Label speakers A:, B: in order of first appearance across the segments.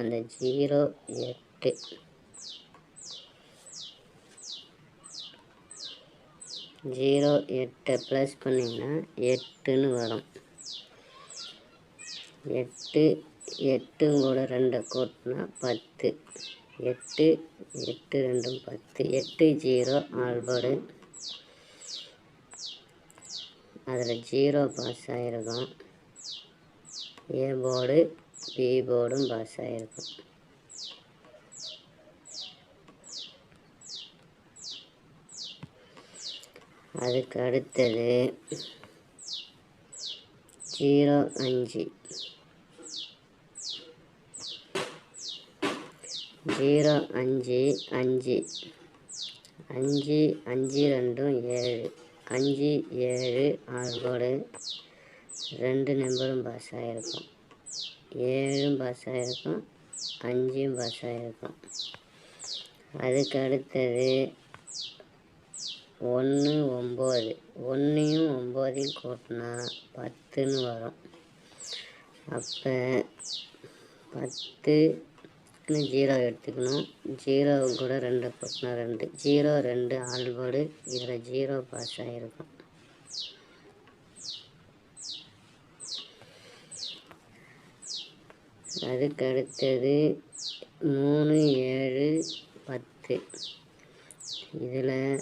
A: அந்த ஜீரோ எட்டு. ஜீரோ எட்டை ப்ளஸ் பண்ணிங்கன்னா எட்டுன்னு வரும். எட்டு எட்டும் கூட ரெண்டை கூட்டினா பத்து. எட்டு எட்டு ரெண்டும் பத்து. எட்டு ஜீரோ ஆல்போர்டு அதில் ஜீரோ பாஸ் ஆகிருக்கும் ஏ போர்டு. பி போர்டும் பாஸ் ஆகிருக்கும் அதுக்கு அடுத்தது ஜீரோ அஞ்சு. ஜீரோ அஞ்சு அஞ்சு. அஞ்சு அஞ்சு ரெண்டும் ஏழு. அஞ்சு ஏழு ஆறு ரெண்டு நம்பரும் பாஸ் ஆகிருக்கும் ஏழும் பாஸ் ஆகிருக்கும் அஞ்சும் பாஸ் ஆகிருக்கும் அதுக்கு அடுத்தது ஒன்று ஒம்பது. ஒன்றையும் ஒம்போதையும் கூட்டினா பத்துன்னு வரும். அப்போ பத்துன்னு ஜீரோ எடுத்துக்கணும். ஜீரோ கூட ரெண்டு கூட்டினா ரெண்டு. ஜீரோ ரெண்டு ஆல்போடு இதில் ஜீரோ பாஸ் ஆகிருக்கும் அதுக்கு அடுத்தது மூணு ஏழு பத்து. இதில்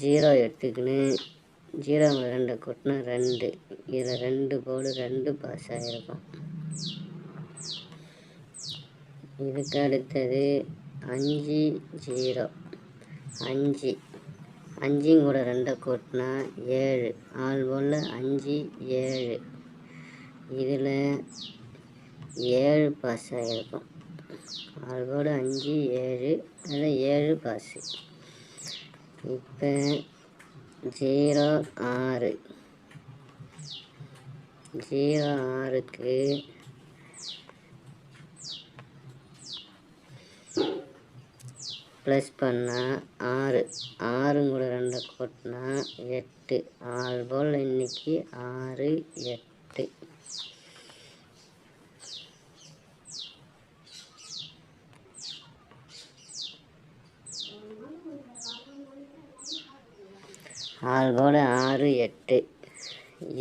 A: ஜீரோ எடுத்துக்கின்னு ஜீரோ ரெண்டை கொட்டினா ரெண்டு. இதில் ரெண்டு போடு ரெண்டு பாஸ் ஆகிருக்கும். இதுக்கு அடுத்தது அஞ்சு ஜீரோ. அஞ்சு. அஞ்சும் கூட ரெண்டை கூட்டினா ஏழு. ஆள் போல் அஞ்சு ஏழு. இதில் ஏழு பாஸ் ஆகிருக்கும் ஆள்கோடு அஞ்சு ஏழு அதில் ஏழு பாஸு இப்போ ஜீரோ ஆறு. ஜீரோ ஆறுக்கு ப்ளஸ் பண்ணால் ஆறு. ஆறு கூட ரெண்டை கூட்டினா எட்டு. ஆறு போல் இன்னைக்கு ஆறு எட்டு. ஆள்கோட ஆறு எட்டு.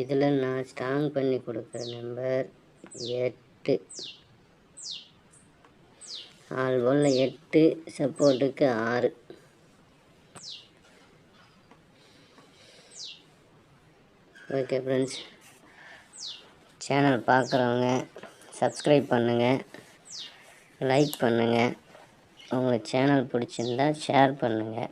A: இதில் நான் ஸ்ட்ராங் பண்ணி கொடுக்குற நம்பர் எட்டு. ஆள்கோல எட்டு சப்போர்ட்டுக்கு ஆறு. ஓகே ஃப்ரெண்ட்ஸ் சேனல் பார்க்குறவங்க சப்ஸ்கிரைப் பண்ணுங்கள் லைக் பண்ணுங்கள் உங்களுக்கு சேனல் பிடிச்சிருந்தா ஷேர் பண்ணுங்கள்